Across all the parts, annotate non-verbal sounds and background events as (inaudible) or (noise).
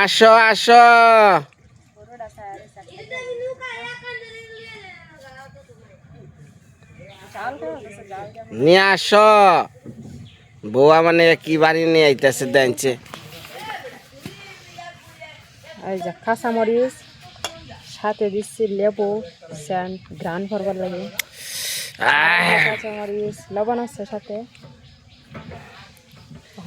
আসো আসো। নিয়ে আসো। বউয়া মানে কি বাড়ি নিয়ে আইতেছে দেনছে। এই যে কাঁচা মরিচ সাথে দিচ্ছি লেবু স্যান্ড গ্রান ভরবার লাগে। কাঁচা মরিচ লবণ আছে সাথে।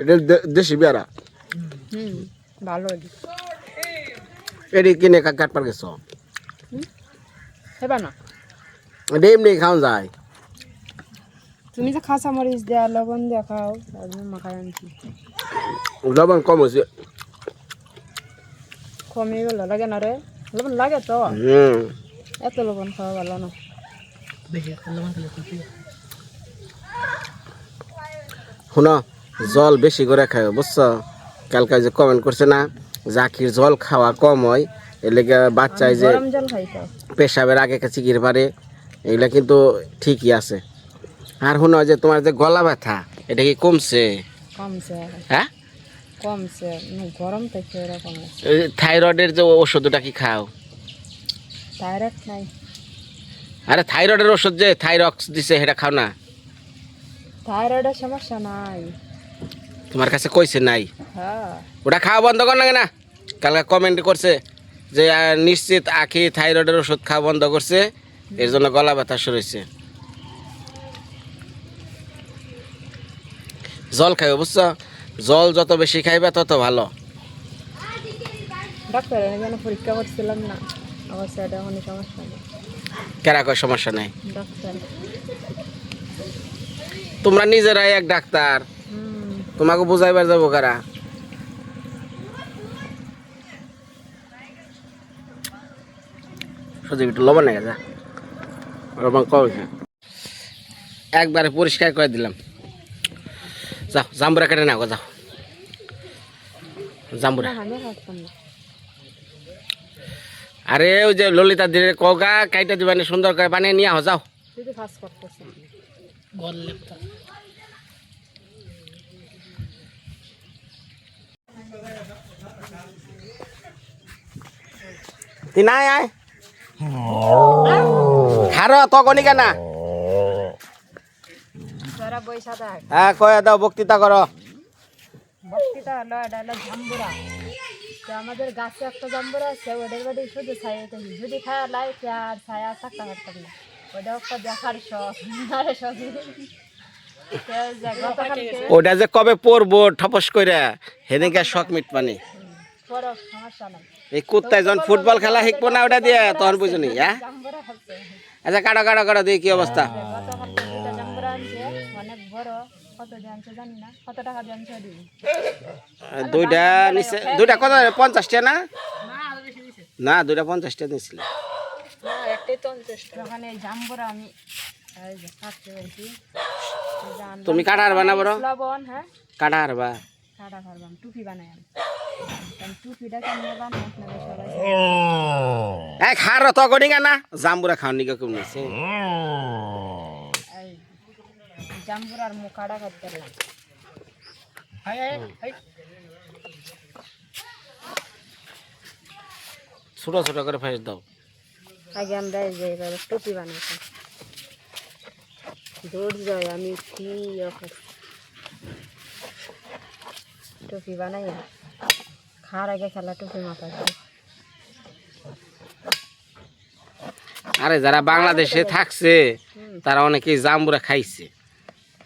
এটা দেশি বেড়া। ভালো এটি কিনে কাটবার গেছ। খাইবা না? এটা এমনি খাওয়া যায়। তুমি যে কাঁচা মরিচ দেওয়া লবণ দেওয়া খাও মাখাই আনছি। লবণ কম হয়েছে। কমে গেল লাগে না রে। লবণ লাগে তো। এত লবণ খাওয়া ভালো না। শুনো। জল বেশি করে খাও বুঝছ? কালকে যে কমেন্ট করছে না জাকির জল খাওয়া কম হয় এর লেগে বাচ্চায় যে পেশাবের আগে কাছে গিয়ে পারে এগুলা কিন্তু ঠিকই আছে। আর শুনো যে তোমার যে গলা ব্যথা এটা কি কমছে? কমছে। হ্যাঁ? কমছে গরম থেকে এরকম থাইরয়েডের যে ওষুধটা কি খাও? ডাইরেক্ট নাই। আরে থাইরয়েডের ওষুধ যে থাইরক্স দিছে সেটা খাও না? থাইরয়েডের সমস্যা নাই। তোমার কাছে কইছে নাই। ওটা খাওয়া বন্ধ কর না কেনা? কালকে কমেন্ট করছে যে নিশ্চিত আখি থাইরয়েডের ওষুধ খাওয়া বন্ধ করছে এর জন্য গলা ব্যথা শুরু হয়েছে। জল খাইবে বুঝছ? জল যত বেশি খাইবে তত ভালো। ডাক্তার এনে যেন পরীক্ষা করছিলাম না। আমার সেটা কোনো সমস্যা নেই। কেরা কয় সমস্যা নাই? ডাক্তার। তোমরা নিজেরাই এক ডাক্তার। তোমাকে বুঝাইবার যাব কারা? সজীব একটু লবণ নেই যা। লবণ কম হয়েছে। একবারে পরিষ্কার করে দিলাম। যাও জাম্বুরা কেটে নাও যাও। জাম্বুরা। আরে ওই যে ললিতা দিলে কগা কাইটা দিবানি সুন্দর করে বানিয়ে নিয়ে আহ যাও শুধু ফাঁস করতেছে তুই নাই আয়। খারো তখনই কেনা? হ্যাঁ কয়ে দাও বক্তৃতা করো বক্তৃতা হলো এটা হলো জাম্বুরা তো আমাদের গাছে একটা জাম্বুরা আছে ওদের বাড়ি শুধু ছায়া যদি খায়া লাই আর ছায়া থাকতে পারতাম না। ওটা একটা দেখার শখ ওটা যে কবে পড়ব ঠপস করে হেদিকে শখ মিট পানি সমস্যা নাই। এই কুত্তায় যখন ফুটবল খেলা শিখব না, ওটা দিয়ে তখন বুঝুনি হ্যাঁ? আচ্ছা কাটো কাটো কাটো, দেখি কি অবস্থা। দুইটা দিয়ে দিয়ে নিচে দুইটা কত, পঞ্চাশটা না? না, দুইটা পঞ্চাশটা নিয়েছিল। তুমি কাটা হারবা না বড় কাটা হারবা। কাটা পারবাম টুপি বানাই আমি কারণ টুপিটা কেমনে বানাই এই খার তখনই কেনা জাম্বুরা খাওয়ার নিকে কেমন আছে? এই জাম্বুরার মুখ কাটা করতে পারলাম ছোট ছোট করে ফেস দাও। আগে আমরা এই টুপি দূর যাই আমি কি টুপি বানাই খার আগে খেলা টুপি মাথা আরে যারা বাংলাদেশে থাকছে তারা অনেকেই জাম্বুরা খাইছে।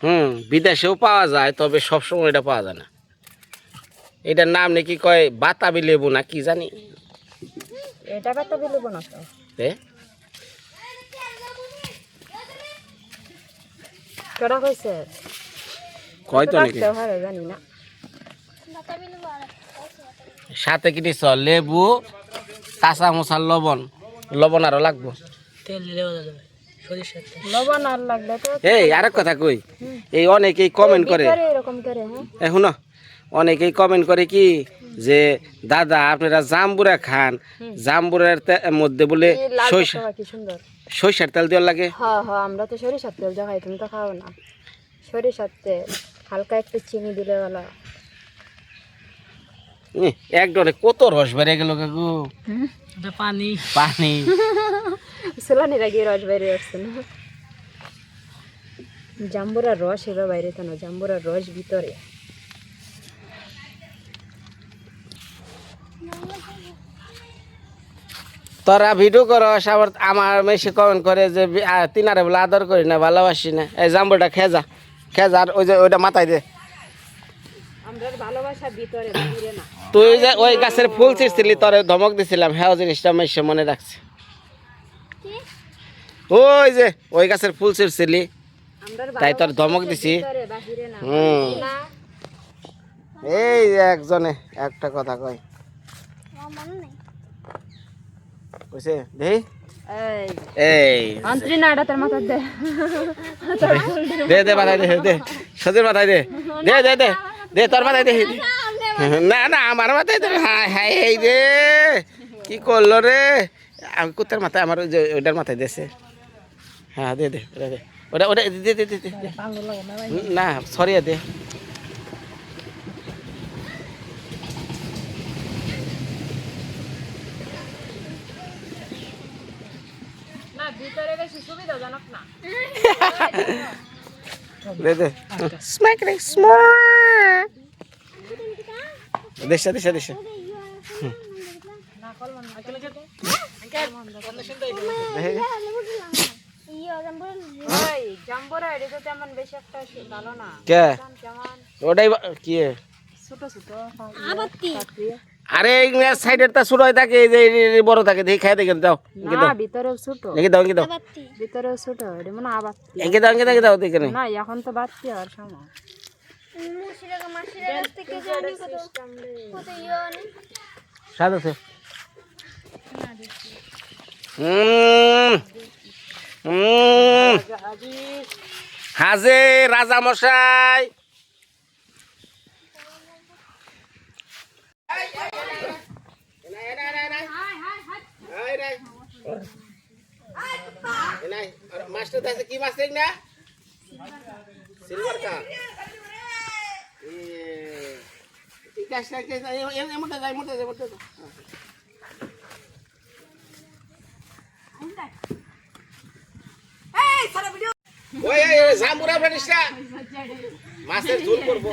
হুম বিদেশেও পাওয়া যায় তবে সবসময় এটা পাওয়া যায় না। এটার নাম নাকি কয় বাতাবি লেবু না কি জানি? এটা কথা বলব না তো? এ? কেডা কইছে? কয় তো নাকি? জানি না। সাথে কি নিছ লেবু কাঁচা মশার লবণ। লবণ আরও লাগবো। লবণ আর লাগলে এই আরেক কথা কই? এই অনেকেই কমেন্ট করে। করে এরকম করে হ্যাঁ। এখন অনেকেই কমেন্ট করে কি যে দাদা আপনারা জাম্বুরা খান। জাম্বুরার মধ্যে বলে সরিষা টকটকা কি সুন্দর। সরিষার তেল দেওয়ার লাগে? হ্যাঁ হ্যাঁ আমরা তো সরিষার তেল যা খাই তুমি তো খাও না। সরিষার তেল হালকা একটু চিনি দিলে এক ডরে কত রস বেড়ে গেল কাকু পানি। পানি। (laughs) সোলানির আগে রস বাইরে আসছে না? জাম্বুরার রস এবার বাইরে তো না জাম্বুরার রস ভিতরে। তোরা ভিডিও করস আবার আমার মেসে কমেন্ট করে যে তিনারে বলে আদর করি না ভালোবাসি না। এই জাম্বুটা খেজা খেজা আর ওই যে ওইটা মাথায় দে আমরা ভালোবাসা ভিতরে বাইরে না তুই যে ওই গাছের ফুল ছিঁড়ছিলি তোরে ধমক দিছিলাম হ্যাঁ ওই জিনিসটা মেসে মনে রাখছে। ওই যে ওই গাছের ফুল ছিঁড়ছিলি তাই তোর ধমক দিছি। ভিতরে বাহিরে না। হুম। এই যে একজনে একটা কথা কয়। বুঝছে দেই? এই। আন্তরি তোর দে। দে দে মাথায় দে দে। সজের দে। দে দে দে। দে তোর মাথায় দে না না আমার মাথায় দে হাই হাই এই রে কি করল রে? আমি কুত্তার মাথায় আমার ওই যে ওইটার মাথায় দেছে হ্যাঁ দে দে ওটা দে। ওটা ওটা দে দে দে দে না সরিয়ে দে। না ভিতরে বেশি সুবিধাজনক না। (laughs) দে দে। স্ম্যাক রে স্মার্ট দেশা দেশা দেশা ওই জাম্বুরা এটা তো তেমন বেশি একটা ভালো না কে কেমন ওটাই বা- কি? ছোট ছোট আরে সাইডের তা ছোট থাকে যে বড় থাকে দেখি খাই দেখেন দাও ভিতরেও ছোট এঁকে দাও দাও। ভিতরেও ছোট মনে আবাত্তি। দাও এঁকে দাও দেখে না। এখন তো বাড়তি আর সময়। স্বাদ আছে হাজে রাজা মশাই আছে কি মাছ দেখ না সিলভার কাপ মাছের ঝোল করব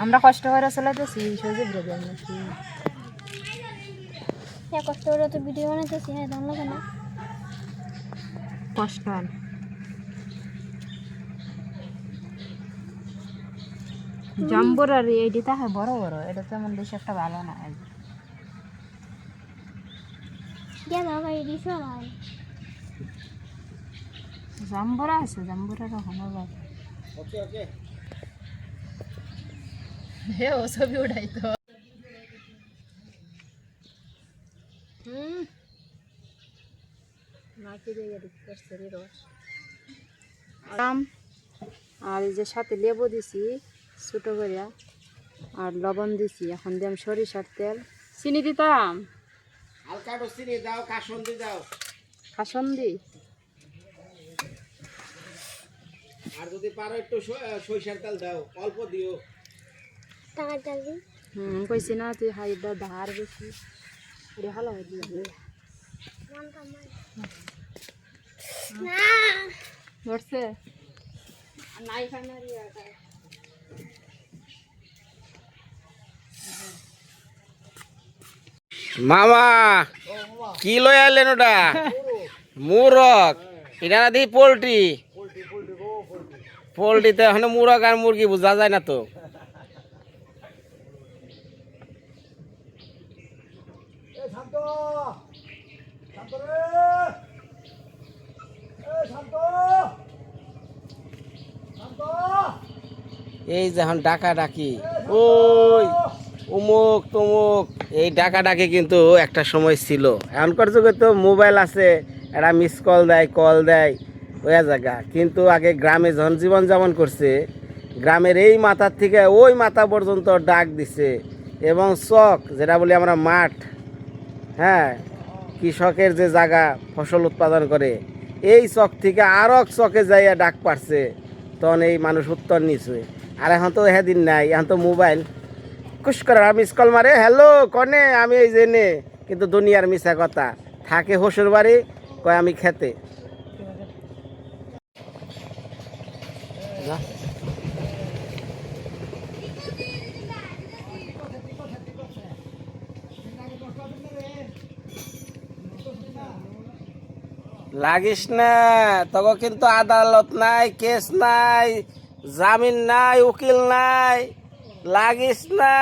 আমরা কষ্ট করে চলাইতেছি সজীব রেবে কষ্ট করে তো ভিডিও বানাইতেছি হ্যাঁ দাম লাগে না কষ্ট হয় জাম্বুর আর এইটি তাহে বড় বড় এটা তেমন বেশি একটা ভালো না। জাম্বুরা আছে জাম্বুরা রকম হে ও ছবি উঠাই তো হুম নাকি দিয়ে করছে রে রস আম আর এই যে সাথে লেবু দিছি ছোটো করে আর লবণ দিছি। এখন দিলাম সরিষার তেল। চিনি দিতাম। হালকা একটু চিনি দাও কাসন্দি দাও। কাসন্দি? আর যদি পারো একটু সরিষার তেল দাও অল্প দিও। হুম কইছি না তুই হাই দা ধার বেশি রে ভালো হয়ে ধরছে মামা কি লই আইলেন ওটা? মুরগ। এটা না দিই পোলট্রি। পোলট্রিতে ওখানে মুরগ আর মুরগি বোঝা যায় না তো। এই যখন ডাকা ডাকি ওই, উমুক তুমুক। এই ডাকা ডাকি কিন্তু একটা সময় ছিল। এখনকার যুগে তো মোবাইল আছে, এরা মিস কল দেয় কল দেয় ওই জায়গা কিন্তু আগে গ্রামে যখন জীবনযাপন করছে, গ্রামের এই মাথার থেকে ওই মাথা পর্যন্ত ডাক দিছে। এবং চক যেটা বলি আমরা মাঠ হ্যাঁ কৃষকের যে জায়গা ফসল উৎপাদন করে, এই চক থেকে আরও চকে যাইয়া ডাক পারছে। তখন এই মানুষ উত্তর নিছে। আর এখন তো দিন নাই, এখন তো মোবাইল। কুস করে মিস কল মারে হ্যালো কনে? আমি এই জেনে কিন্তু দুনিয়ার মিশা কথা। থাকে হসুর বাড়ি, কয় আমি খেতে। লাগিস না তখন কিন্তু আদালত নাই কেস নাই। জামিন নাই উকিল নাই লাগিস না।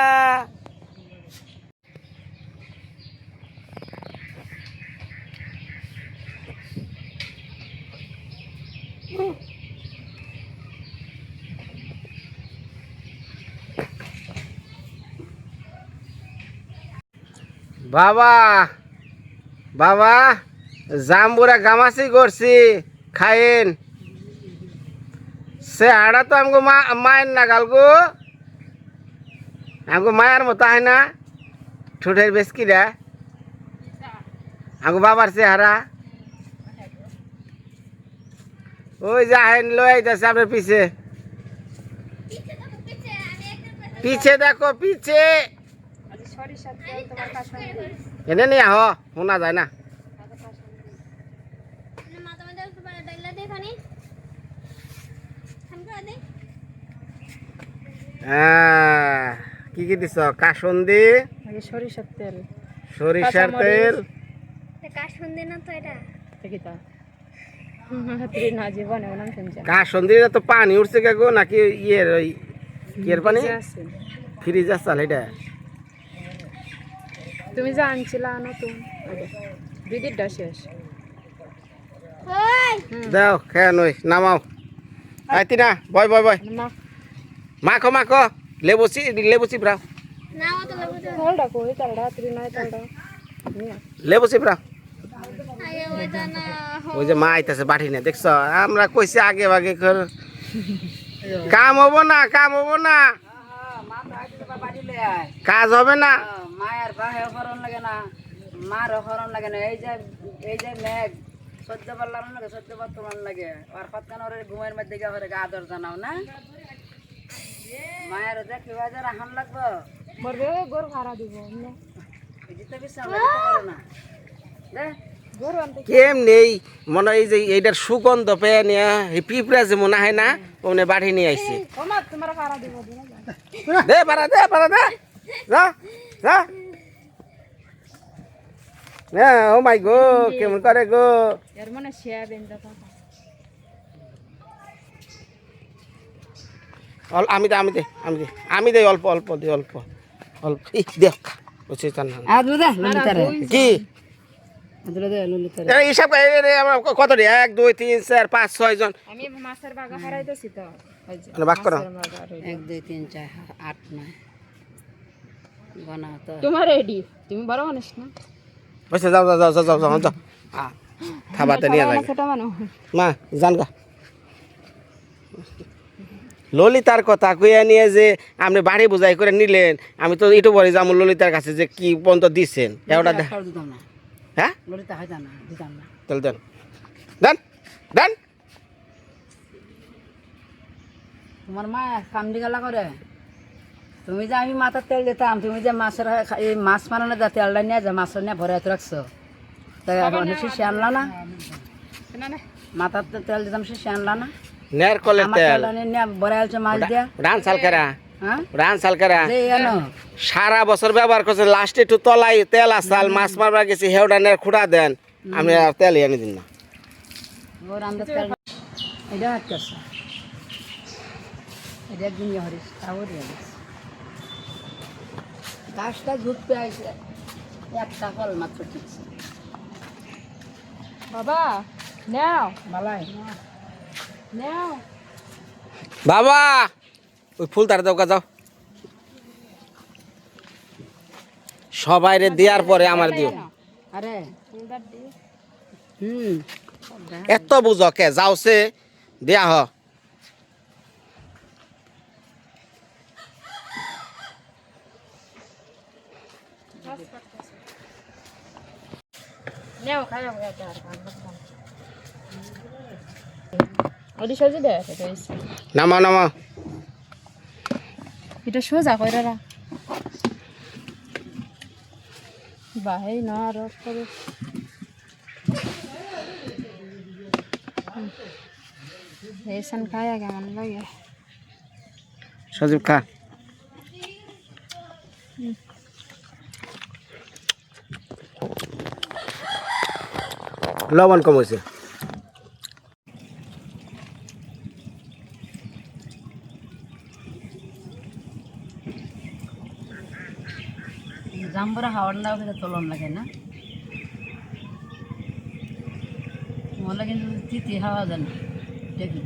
বাবা বাবা জাম্বুরা গামাসি করছি খাইন সে হাড়া তো আমগো মা মায়ের না গালগো আমগো মায়ের মতো হয় না ঠোঁটের বেসকিরা আমগো বাবার সে হারা ওই যে আহেন লই আইতাছে আপনার পিছে পিছে দেখো পিছে আজ সরিষার তেল তোমার কাশ্মীরি এনে নিয়ে আহ শোনা যায় না মাথা মাথা তোমার ডাইলা দে খানি খান করে দে আহ, কি কি দিছ? কাসন্দি? সরিষার তেল। সরিষার তেল। শুনতে না তো এটা? তা? পানি উঠছে কে গো নাকি ইয়ের ওই ইয়ের পানি? আছে। ফ্রিজ চাল এটা। তুমি যা আনছিলা নতুন দিদিরটা শেষ। ওই! দাও খেয়ে নই নামাও। আইতি না বয় বয় বয়। মাখো মাখো। না নয় তালটা নিয়া। লেবুচি ব্রাও ওই না যে মা আইতাছে বাড়ি না দেখছ? আমরা কইছি আগে ভাগে কর। কাম হব না, কাম হব না। কাজ হবে না। মায়ের বাহে হরণ লাগে না মার হরণ লাগে না। এই যে এই যে মেঘ সহ্য পারলাম লাগে সহ্য পার তোমার লাগে আর ওর ঘুমের মধ্যে গিয়ে আদর জানাও না? মায়ের দেখি বাজার হাম লাগবো? মরবে গোর ভাড়া দিব দে। কেম নেই মনে এই যে এইটার সুগন্ধ পেয়ে নিয়ে এই পিঁপড়া যে মনে হয় না ওনে বাড়ি নিয়ে আইছে। ও ভাড়া দে পারা দে পারা দে। যা যা। হ্যাঁ ও মাই গো কেমন করে গো। এর মনে শেয়া বেন্দা কথা আমি দে আমি দে আমি দে আমি দে অল্প অল্প দে অল্প অল্প। দেখ বুঝছি তার না। আদু দে ললিতারে। কি হিসাব কত রে এক দুই তিন চার পাঁচ ছয় জন। আমি মাছের বাগা হারাইতেছি তো। ওই যে মানে ভাগ করো। এক দুই তিন চার আট নয়। তোমার রেডি তুমি বড় মানুষ না? বসে যাও যাও যাও যাও যাও যাও (laughs) নিয়ে মা জান গা। ললিতার কথা কইয়া নিয়ে যে আপনি বাড়ি বুঝাই করে নিলেন আমি তো একটু বলি যাব ললিতার কাছে যে কি পর্যন্ত দিচ্ছেন ওটা হ্যাঁ? তাহলে দেন। দেন দেন। তোমার মা কাম দিগালা করে। তুমি যে আমি মাথার তেল দিতাম তুমি যে মাছের এই মাছ মারানো যা তেলটা নিয়ে যা মাছের নিয়ে ভরে হাতে রাখছো তাই এখন শিশি আনলা না? মাথার তেল দিতাম শিশি আনলা না? নেয়ার কলের তেল। ডান সালকেরা হ্যাঁ? ডান সালকেরা সারা বছর ব্যবহার করছে লাস্টে একটু তলাই তেল আসাল মাছ মারবার গেছি হেউডা নেয়ার খুঁড়া দেন আমি আর তেল এনে দিন না। গাছটা ঘুরতে একটা ফল মাত্র বাবা নাও। নাও বাবা! ওই ফুল তারা দাও যাও। সবাই রে দেওয়ার পরে আমার দিও। আরে হুম। এত বুঝো কে যাওছে দেয়া হ। নেও খাই যাব সবজি দেয় এটা সোজা করে রা বাহেই না আর করে। রেশন খায়া কেমন লাগে? সজীব খা। লবণ কম হয়েছে। হাওয়ার না ওখানে তোলন লাগে না। মনে কিন্তু তিতি হাওয়া যায় না দেখি।